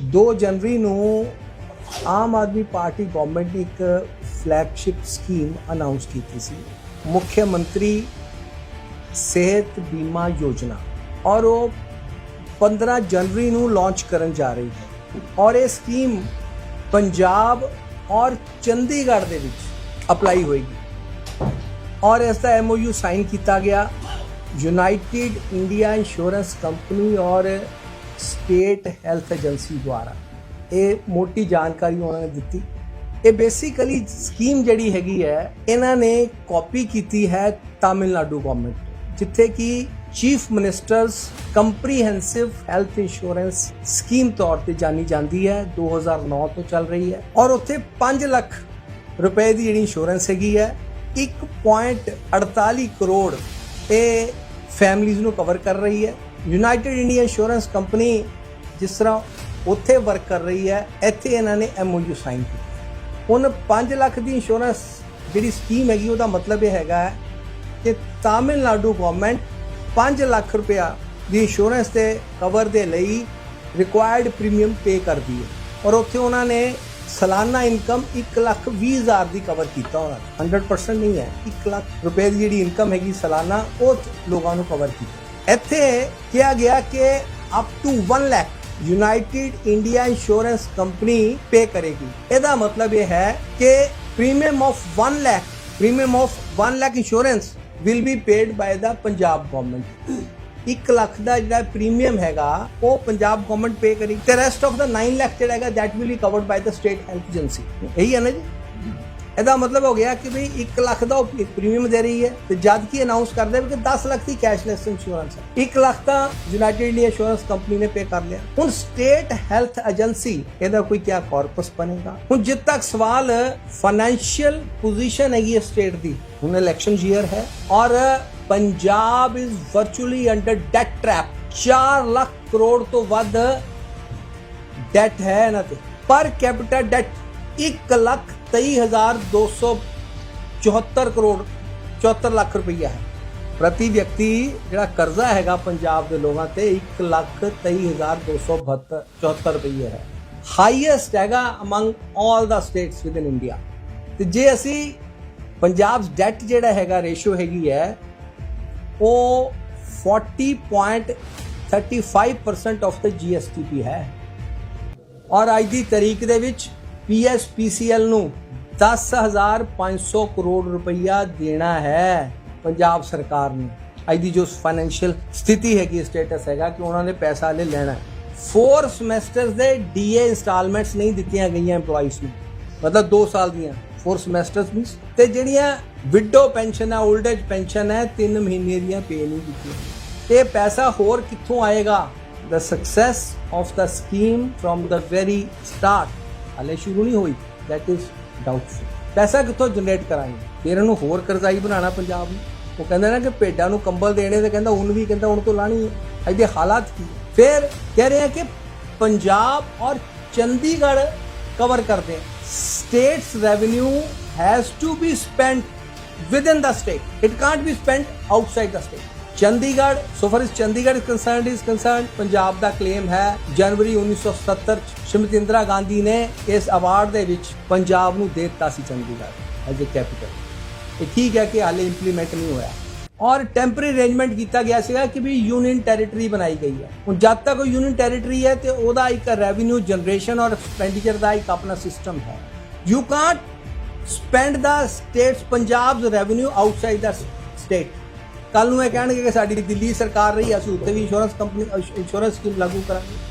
2 ਜਨਵਰੀ ਨੂੰ Aam Aadmi party government ਨੇ ਇੱਕ ਫਲੈਗਸ਼ਿਪ ਸਕੀਮ ਅਨਾਉਂਸ ਕੀਤੀ ਸੀ। ਮੁੱਖ ਮੰਤਰੀ ਸਿਹਤ ਬੀਮਾ ਯੋਜਨਾ। ਔਰ ਉਹ 15 ਜਨਵਰੀ ਨੂੰ ਲਾਂਚ ਕਰਨ ਜਾ ਰਹੀ ਹੈ। ਔਰ ਇਹ ਸਕੀਮ ਪੰਜਾਬ ਔਰ ਚੰਡੀਗੜ੍ਹ ਦੇ ਵਿੱਚ ਅਪਲਾਈ ਹੋਏਗੀ। ਔਰ ਇਸ ਦਾ ਐਮਓਯੂ ਸਾਈਨ ਕੀਤਾ ਗਿਆ। ਯੂਨਾਈਟਿਡ ਇੰਡੀਆ ਇੰਸ਼ੋਰੈਂਸ ਕੰਪਨੀ ਔਰ ਸਟੇਟ ਹੈਲਥ ਏਜੰਸੀ ਦੁਆਰਾ। ਇਹ ਮੋਟੀ ਜਾਣਕਾਰੀ ਉਹਨਾਂ ਨੇ ਦਿੱਤੀ। ਇਹ ਬੇਸਿਕਲੀ ਸਕੀਮ ਜਿਹੜੀ ਹੈਗੀ ਹੈ, ਇਹਨਾਂ ਨੇ ਕਾਪੀ ਕੀਤੀ ਹੈ ਤਾਮਿਲਨਾਡੂ ਗਵਰਨਮੈਂਟ ਜਿੱਥੇ ਕਿ chief ministers comprehensive health insurance scheme ਤੌਰ ਤੇ ਜਾਣੀ ਜਾਂਦੀ ਹੈ 2009 ਤੋਂ ਚੱਲ ਰਹੀ ਹੈ। ਔਰ ਉੱਥੇ 5 ਲੱਖ ਰੁਪਏ ਦੀ ਜਿਹੜੀ ਇੰਸ਼ੋਰੈਂਸ ਹੈਗੀ ਹੈ 1.48 ਕਰੋੜ ਇਹ ਫੈਮਲੀਆਂ ਨੂੰ ਕਵਰ ਕਰ ਰਹੀ ਹੈ। ਯੂਨਾਈਟਿਡ ਇੰਡੀਆ ਇੰਸ਼ੋਰੈਂਸ ਕੰਪਨੀ ਜਿਸ ਤਰ੍ਹਾਂ ਉੱਥੇ ਵਰਕ ਕਰ ਰਹੀ ਹੈ, ਇੱਥੇ ਇਹਨਾਂ ਨੇ ਐਮਓਯੂ ਸਾਈਨ ਕੀਤਾ ਹੁਣ 5 ਲੱਖ ਦੀ ਇੰਸ਼ੋਰੈਂਸ ਜਿਹੜੀ ਸਕੀਮ ਹੈਗੀ, ਉਹਦਾ ਮਤਲਬ ਇਹ ਹੈਗਾ ਕਿ ਤਾਮਿਲਨਾਡੂ ਗਵਰਨਮੈਂਟ 5 ਲੱਖ ਰੁਪਇਆ ਦੀ ਇੰਸ਼ੋਰੈਂਸ ਦੇ ਕਵਰ ਦੇ ਲਈ ਰਿਕੁਆਇਰਡ ਪ੍ਰੀਮੀਅਮ ਪੇ ਕਰਦੀ ਹੈ। ਔਰ ਉੱਥੇ ਉਹਨਾਂ ਨੇ ਸਾਲਾਨਾ ਇਨਕਮ 1 ਲੱਖ 20 ਹਜ਼ਾਰ ਦੀ ਕਵਰ ਕੀਤਾ ਉਹਨਾਂ ਨੇ। 100% ਨਹੀਂ ਹੈ। 1 ਲੱਖ ਰੁਪਏ ਦੀ ਜਿਹੜੀ ਇਨਕਮ ਹੈਗੀ ਸਾਲਾਨਾ, ਉਹ ਲੋਕਾਂ ਨੂੰ ਕਵਰ ਕੀਤਾ। ਇੱਥੇ ਕਿਹਾ ਗਿਆ ਕਿ up to 1 lakh United India insurance company pay ਕਰੇਗੀ। ਇਹਦਾ ਮਤਲਬ ਇਹ ਹੈ ਕਿ premium of 1 lakh premium of 1 lakh insurance will be paid by the Punjab government 1 lakh ਦਾ ਜਿਹੜਾ ਪ੍ਰੀਮੀਅਮ ਹੈਗਾ, ਉਹ ਪੰਜਾਬ ਗਵਰਨਮੈਂਟ ਪੇ ਕਰੇਗੀ। ਤੇ ਰੈਸਟ ਆਫ ਦਾ 9 ਲੱਖ ਜਿਹੜਾ ਹੈਗਾ, that will be covered by the state health agency ਇਹੀ ਹੈ ਨਾ ਜੀ? ਇਹਦਾ ਮਤਲਬ ਹੋ ਗਿਆ ਕਿ ਵੀ 1 ਲੱਖ ਦਾ ਪ੍ਰੀਮੀਅਮ ਦੇ ਰਹੀ ਹੈ ਤੇ ਜਦ ਕੀ ਅਨਾਉਂਸ ਕਰਦੇ ਕਿ 10 ਲੱਖ ਦੀ ਕੈਸ਼ਲੈਸ ਇੰਸ਼ੋਰੈਂਸ ਹੈ। 1 ਲੱਖ ਤਾਂ ਯੂਨਾਈਟਿਡ ਇੰਡੀਆ ਇੰਸ਼ੋਰੈਂਸ ਕੰਪਨੀ ਨੇ ਪੇ ਕਰ ਲਿਆ। ਹੁਣ ਸਟੇਟ ਹੈਲਥ ਏਜੰਸੀ ਇਹਦਾ ਕੋਈ ਕੀ ਕਾਰਪਸ ਬਣੇਗਾ? ਹੁਣ ਜਿੱਦ ਤੱਕ ਸਵਾਲ ਫਾਈਨੈਂਸ਼ੀਅਲ ਪੋਜੀਸ਼ਨ ਹੈਗੀ ਹੈ ਸਟੇਟ ਦੀ, ਹੁਣ ਇਲੈਕਸ਼ਨ ਈਅਰ ਹੈ ਔਰ Punjab is virtually under debt trap 4 lakh crore ਤੋਂ ਵੱਧ ਡੈਟ ਹੈ ਇਹਨਾਂ ਤੇ। ਪਰ ਕੈਪੀਟਲ ਡੈਟ 1 ਲੱਖ 23274 ਕਰੋੜ 74 ਲੱਖ ਰੁਪਈਆ ਹੈ। ਪ੍ਰਤੀ ਵਿਅਕਤੀ ਜਿਹੜਾ ਕਰਜ਼ਾ ਹੈਗਾ ਪੰਜਾਬ ਦੇ ਲੋਕਾਂ ਤੇ 1 ਲੱਖ 23274 ਰੁਪਈਆ ਹੈ। ਹਾਈਐਸਟ ਹੈਗਾ among 올 the states within India ਤੇ ਜੇ ਅਸੀਂ ਪੰਜਾਬ ਡੈਟ ਜਿਹੜਾ ਹੈਗਾ ਰੇਸ਼ੋ ਹੈਗੀ ਹੈ, ਉਹ 40.35% ਆਫ ਦਾ GSTP ਹੈ। ਔਰ ਅੱਜ ਦੀ ਤਾਰੀਖ ਦੇ ਵਿੱਚ PSPCL ਨੂੰ 10500 ਕਰੋੜ ਰੁਪਈਆ ਦੇਣਾ ਹੈ ਪੰਜਾਬ ਸਰਕਾਰ ਨੂੰ। ਅੱਜ ਦੀ ਜੋ ਫਾਈਨੈਂਸ਼ੀਅਲ ਸਥਿਤੀ ਹੈਗੀ ਸਟੇਟਸ ਹੈਗਾ ਕਿ ਉਹਨਾਂ ਨੇ ਪੈਸਾ ਲੈ ਲੈਣਾ ਫੋਰ ਸਮੈਸਟਰਸ ਦੇ ਡੀਏ ਇਨਸਟਾਲਮੈਂਟਸ ਨਹੀਂ ਦਿੱਤੀਆਂ ਗਈਆਂ EMPLOYEES ਨੂੰ। ਮਤਲਬ 2 ਸਾਲ ਦੀਆਂ। ਫੋਰ ਸਮੈਸਟਰਸ ਮੀਨਸ ਤੇ ਜਿਹੜੀਆਂ ਵਿਡੋ ਪੈਨਸ਼ਨ ਹੈ 올ਡ ਏਜ ਪੈਨਸ਼ਨ ਹੈ 3 ਮਹੀਨੇ ਦੀਆਂ ਪੇ ਨਹੀਂ ਕੀਤੀਆਂ। ਇਹ ਪੈਸਾ ਹੋਰ ਕਿੱਥੋਂ ਆਏਗਾ? The success of the scheme from the very start ਹਲੇ ਸ਼ੁਰੂ ਨਹੀਂ ਹੋਈ, that is doubtful. ਪੈਸਾ ਕਿੱਥੋਂ ਜਨਰੇਟ ਕਰਾਂਗੇ? ਫਿਰ ਇਹਨੂੰ ਹੋਰ ਕਰਜ਼ਾਈ ਬਣਾਉਣਾ ਪੰਜਾਬ ਨੂੰ। ਉਹ ਕਹਿੰਦਾ ਨਾ ਕਿ ਭੇਡਾਂ ਨੂੰ ਕੰਬਲ ਦੇਣੇ ਤੇ ਕਹਿੰਦਾ ਹੁਣ ਵੀ, ਕਹਿੰਦਾ ਹੁਣ ਤੋਂ ਲਾਣੀ ਹੈ। ਇਹਦੇ ਹਾਲਾਤ ਕੀ? ਫਿਰ ਕਹਿ ਰਹੇ ਆ ਕਿ ਪੰਜਾਬ ਔਰ ਚੰਡੀਗੜ੍ਹ ਕਵਰ ਕਰਦੇ ਆ। state's revenue has to be spent within the state. It can't be spent outside the state. Chandigarh. So far as Chandigarh is concerned is concerned, Punjab the claim ਹੈ। ਜਨਵਰੀ 1970 ਚ ਸ਼੍ਰੀਮਤੀ ਇੰਦਰਾ ਗਾਂਧੀ ਨੇ ਇਸ ਅਵਾਰਡ ਦੇ ਵਿੱਚ ਪੰਜਾਬ ਨੂੰ ਦੇ ਦਿੱਤਾ ਸੀ ਚੰਡੀਗੜ੍ਹ ਐਜ਼ ਅ ਕੈਪੀਟਲ ਇਹ ਠੀਕ ਹੈ ਕਿ ਹਾਲੇ ਇੰਪਲੀਮੈਂਟ ਨਹੀਂ ਹੋਇਆ। ਔਰ ਟੈਂਪਰੇਰੀ ਅਰੇਂਜਮੈਂਟ ਕੀਤਾ ਗਿਆ ਸੀਗਾ ਕਿ ਵੀ ਯੂਨੀਅਨ ਟੈਰੀਟਰੀ ਬਣਾਈ ਗਈ ਹੈ। ਹੁਣ ਜਦ ਤੱਕ ਉਹ ਯੂਨੀਅਨ ਟੈਰੀਟਰੀ ਹੈ ਤੇ ਉਹਦਾ ਇੱਕ ਰੈਵਨਿਊ ਜਨਰੇਸ਼ਨ ਔਰ ਐਕਸਪੈਂਡੀਚਰ ਦਾ ਇੱਕ ਆਪਣਾ ਸਿਸਟਮ ਹੈ। You can't spend the state's Punjab's revenue outside the state ਕੱਲ ਨੂੰ ਇਹ ਕਹਿਣਗੇ ਕਿ ਸਾਡੀ ਦਿੱਲੀ ਸਰਕਾਰ ਰਹੀ ਅਸੀਂ ਉੱਥੇ ਵੀ ਇੰਸ਼ੋਰੈਂਸ ਕੰਪਨੀ ਇੰਸ਼ੋਰੈਂਸ ਸਕੀਮ ਲਾਗੂ ਕਰਾਂਗੇ।